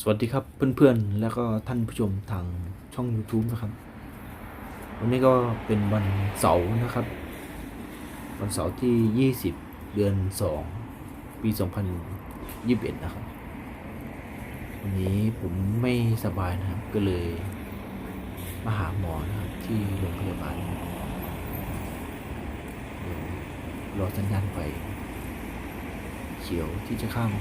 สวัสดีครับเพื่อนๆ แล้วก็ท่านผู้ชมทางช่อง YouTube นะครับ วันนี้ก็เป็นวันเสาร์นะครับ วันเสาร์ที่ 20 เดือน 2 ปี 2021 นะครับ วันนี้ผมไม่สบายนะครับ ก็เลยมาหาหมอนะครับ ที่โรงพยาบาลรอสัญญาณไฟเขียวที่จะข้าม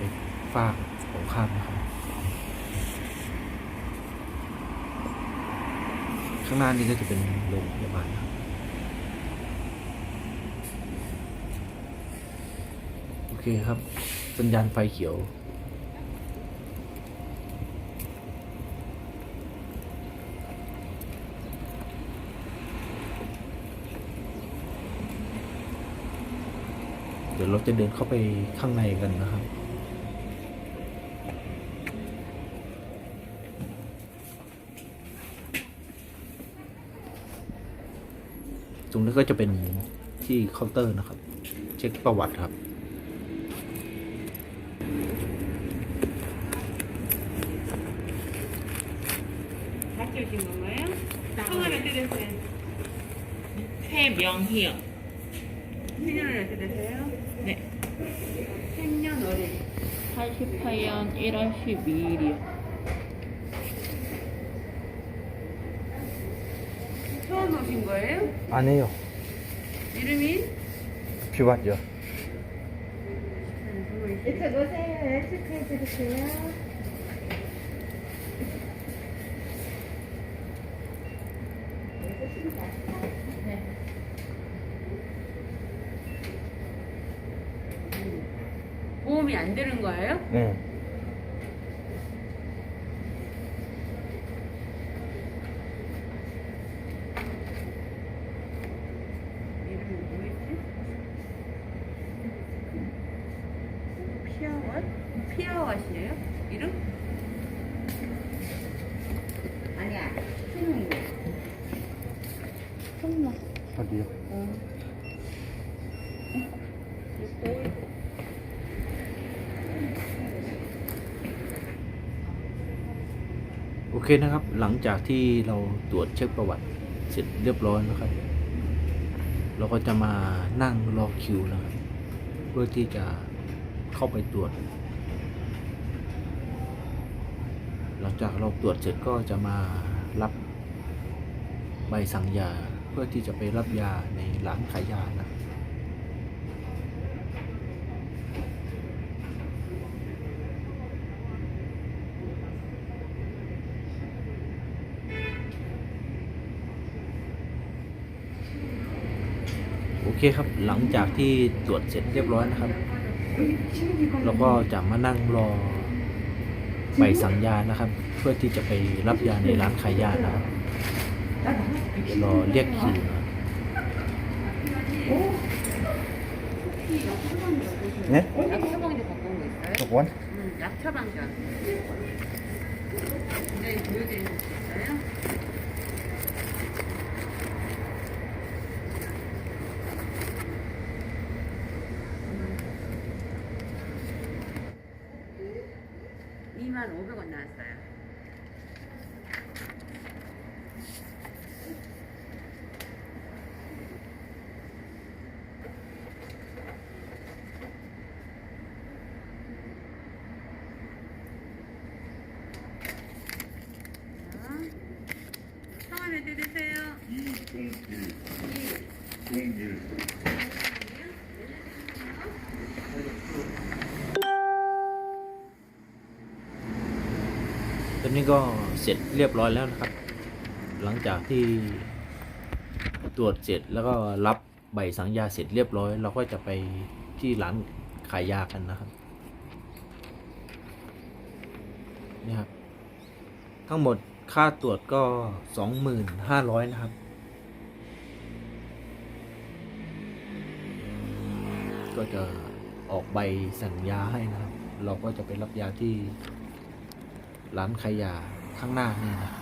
ไปฝากของข้ามนะครับ ข้างหน้านี้ก็จะเป็นโรงพยาบาลครับโอเคครับ สัญญาณไฟเขียวเดี๋ยวเราจะเดินเข้าไปข้างในกันนะครับ ตรงนี้ก็จะเป็นที่เคาน์เตอร์นะครับ เช็คประวัติครับ 같이 오신 건가요? 성함이 어떻게 되세요? 해명희요. 생년을 어떻게 되세요? 네. 생년월일 88년 1월 12일이요. 오신 거예요? 아니에요. 이름이? 비왔죠. 이쪽 오세요. 체크해 드릴게요. 보험이 안 되는 거예요? 네. 피아왓? 피아왓이에요? 이름? 아니야. 수능이. 손목. 어디요?โอเคนะครับ หลังจากที่เราตรวจเช็คประวัติเสร็จเรียบร้อยนะครับ เราก็จะมานั่งรอคิวนะครับ เพื่อที่จะเข้าไปตรวจ ลังจากเราตรวจเสร็จก็จะมารับใบสั่งยาเพื่อที่จะไปรับยาในร้านขายยานะโอเคครับหลังจากที่ตรวจเสร็จเรียบร้อยนะครับ เราก็จะมานั่งรอ ใบสั่งยานะครับ เพื่อที่จะไปรับยาในร้านขายยานะครับเดี๋ยวรอเรียกคิวนะครับ 네? 약처방지 갖고 온 거 있어요? 원? 응, 약처방지 갖고 온 거. 네, 보여드리는 거 있어요? 음. 2만 500원 나왔어요. อนนี้ก็เสร็จเรียบร้อยแล้วนะครับ หลังจากที่ตรวจเสร็จแล้วก็รับใบสั่งยาเสร็จเรียบร้อย เราก็จะไปที่ร้านขายยากันนะครับนี่ครับทั้งหมดค่าตรวจก็สองหมื่นห้าร้อยนะครับ ก็จะออกใบสั่งยาให้นะครับ เราก็จะไปรับยาที่ ร้านขายยาข้างหน้านี่นะ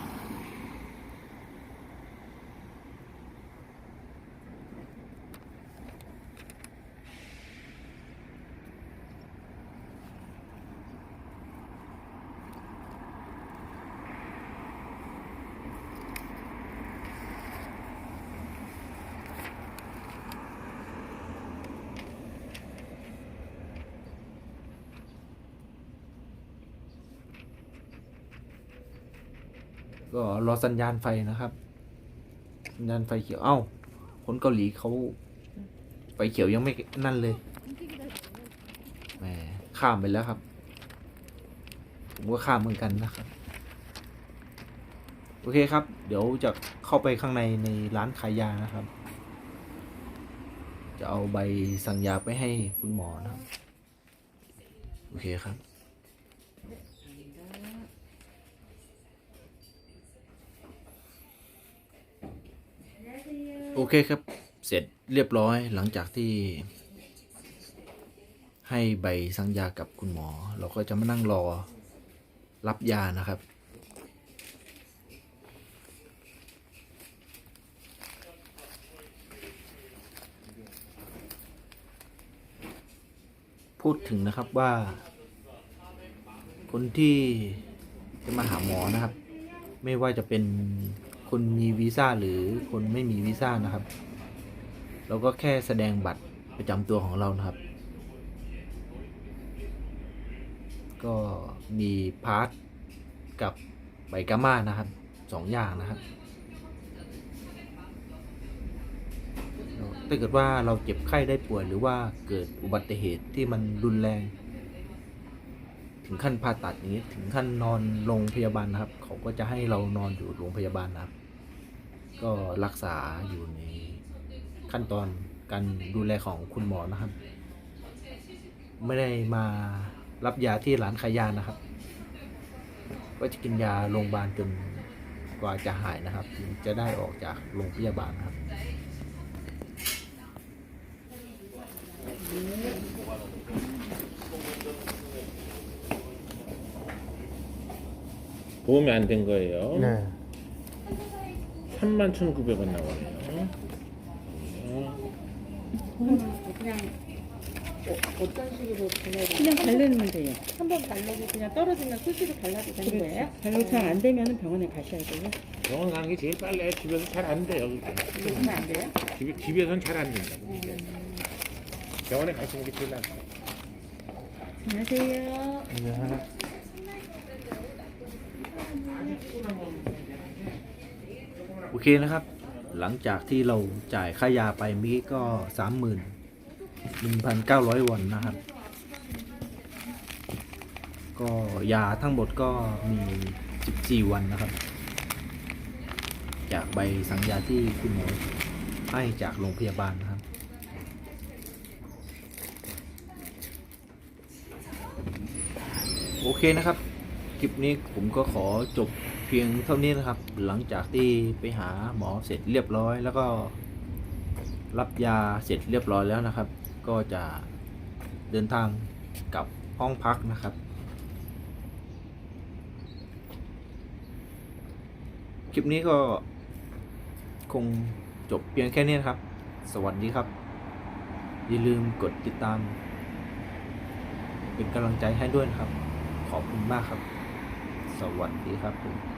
ก็รอสัญญาณไฟนะครับ สัญญาณไฟเขียว เอ้า คนเกาหลีเขาไฟเขียวยังไม่นั่นเลย แหม ข้ามไปแล้วครับ ผมก็ข้ามเหมือนกันนะครับ โอเคครับ เดี๋ยวจะเข้าไปข้างในในร้านขายยานะครับ จะเอาใบสั่งยาไปให้คุณหมอนะครับ โอเคครับ โอเคครับ เสร็จเรียบร้อยหลังจากที่ ให้ใบสั่งยากับคุณหมอ เราก็จะมานั่งรอรับยานะครับ พูดถึงนะครับว่า คนที่จะมาหาหมอนะครับ ไม่ว่าจะเป็น คนมีวีซ่าหรือคนไม่มีวีซ่านะครับ เราก็แค่แสดงบัตรประจำตัวของเรานะครับ ก็มีพาสกับใบกาม่านะครับสองอย่างนะครับถ้าเกิดว่าเราเจ็บไข้ได้ป่วยหรือว่าเกิดอุบัติเหตุที่มันรุนแรง ถึงขั้นผ่าตัดนี้ถึงขั้นนอนโรงพยาบาลนะครับ เขาก็จะให้เรานอนอยู่โรงพยาบาลนะครับ ก็รักษาอยู่ในขั้นตอนการดูแลของคุณหมอนะครับ ไม่ได้มารับยาที่ร้านขายยานะครับ ก็จะกินยาโรงพยาบาลจนกว่าจะหายนะครับถึงจะได้ออกจากโรงพยาบาลนะครับ 보험이 안 된 거예요. 네. 31,900원 나오네요. 그냥 어, 어떤 식으로 보내야 그냥 바르면 돼요. 한번 바르고 그냥 떨어지면 수시로 발라도 되는 거예요? 바르고 잘안 되면 병원에 가셔야 돼요. 병원 가는 게 제일 빨라요. 집에서 잘 안 돼요. 그게. 그러면 안 돼요? 집에, 집에서는 잘안 된다. 그게. 병원에 가시는 게 제일 낫다. 안녕하세요. โอเคนะครับ หลังจากที่เราจ่ายค่ายาไปมีก็สามหมื่นหนึ่งพันเก้าร้อยวอนนะครับ ก็ยาทั้งหมดก็มีสิบสี่วันนะครับ จากใบสั่งยาที่คุณหมอให้จากโรงพยาบาลนะครับโอเคนะครับ คลิปนี้ผมก็ขอจบ เพียงเท่านี้นะครับ หลังจากที่ไปหาหมอเสร็จเรียบร้อย แล้วก็รับยาเสร็จเรียบร้อยแล้วนะครับ ก็จะเดินทางกลับห้องพักนะครับ คลิปนี้ก็คงจบเพียงแค่นี้นครับ สวัสดีครับ อย่าลืมกดติดตาม เป็นกำลังใจให้ด้วยนะครับ ขอบคุณมากครับ สวัสดีครับผม